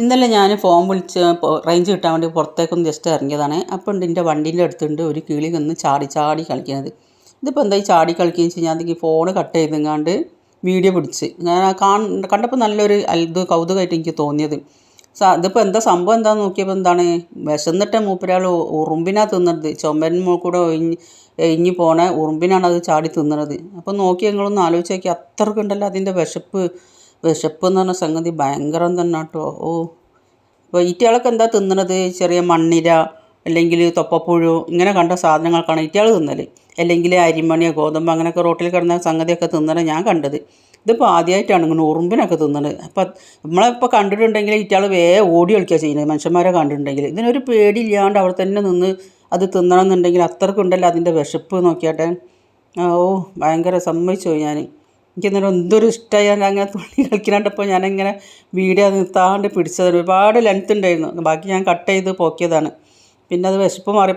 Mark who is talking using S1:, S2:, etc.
S1: ഇന്നലെ ഞാൻ ഫോൺ വിളിച്ച് റേഞ്ച് കിട്ടാൻ വേണ്ടി പുറത്തേക്കൊന്ന് ജസ്റ്റ് ഇറങ്ങിയതാണ്. അപ്പോൾ ഉണ്ട് എന്റെ വണ്ടീന്റെ അടുത്തുണ്ട് ഒരു കിളി വന്ന് ചാടി ചാടി കളിക്കുന്നത് ഇതിപ്പോൾ എന്താ ചാടി കളിക്കുകയെന്ന് വെച്ച് കഴിഞ്ഞാൽ അതിക്ക് ഫോൺ കട്ട് ചെയ്തെങ്ങാണ്ട് വീഡിയോ പിടിച്ച്. ഞാൻ കാണ കണ്ടപ്പോൾ നല്ലൊരു ഇത് കൗതുകമായിട്ട് എനിക്ക് തോന്നിയത്. ഇതിപ്പോൾ എന്താ സംഭവം? എന്താണെന്ന് നോക്കിയപ്പോൾ എന്താണ്? വിശന്നിട്ട് മൂപ്പരാൾ ഉറുമ്പിനാ തിന്നത് ചുമരന്മോ കൂടെ ഒഴിഞ്ഞ് ഇഞ്ഞി പോണ ഉറുമ്പിനാണ് അത് ചാടി തിന്നണത്. അപ്പോൾ നോക്കി ഞങ്ങളൊന്ന് ആലോചിച്ച് നോക്കി. അത്രക്കുണ്ടല്ലോ അതിന്റെ വിശപ്പ്. വിശപ്പ് എന്ന് പറഞ്ഞ സംഗതി ഭയങ്കരം തന്നെ കേട്ടോ. ഓ ഇപ്പോൾ ഈറ്റകളൊക്കെ എന്താ തിന്നണത്? ചെറിയ മണ്ണിര അല്ലെങ്കിൽ തൊപ്പപ്പുഴു ഇങ്ങനെ കണ്ട സാധനങ്ങൾക്കാണ് ഈറ്റകൾ തിന്നൽ അല്ലെങ്കിൽ അരിമണിയോ ഗോതമ്പ് അങ്ങനെയൊക്കെ റോട്ടിൽ കിടന്ന സംഗതിയൊക്കെ തിന്നണ ഞാൻ കണ്ടത്. ഇതിപ്പോൾ ആദ്യമായിട്ടാണ് ഇങ്ങനെ ഉറുമ്പിനൊക്കെ തിന്നണത് അപ്പം നമ്മളിപ്പോൾ കണ്ടിട്ടുണ്ടെങ്കിൽ ഈറ്റകൾ വേ ഓടി കളിക്കുക ചെയ്യുന്നത്. മനുഷ്യന്മാരെ കണ്ടിട്ടുണ്ടെങ്കിൽ. ഇതിനൊരു പേടിയില്ലാണ്ട് അവിടെ തന്നെ നിന്ന് അത് തിന്നണം എന്നുണ്ടെങ്കിൽ അത്രക്കുണ്ടല്ലോ അതിന്റെ വിശപ്പ് നോക്കിയാട്ടെ. ഓ ഭയങ്കര സമ്മതിച്ചു ഞാൻ എനിക്കന്നേരം എന്തൊരു ഇഷ്ടമായി ഞാൻ അങ്ങനെ തുണി കളിക്കാണ്ടപ്പോൾ ഞാനിങ്ങനെ വീഡിയോ നിർത്താണ്ട് പിടിച്ചത് ഒരുപാട് ലെങ്ത് ഉണ്ടായിരുന്നു. ബാക്കി ഞാൻ കട്ട് ചെയ്ത് പോക്കിയതാണ്. പിന്നെ അത് വിശപ്പ് മാറി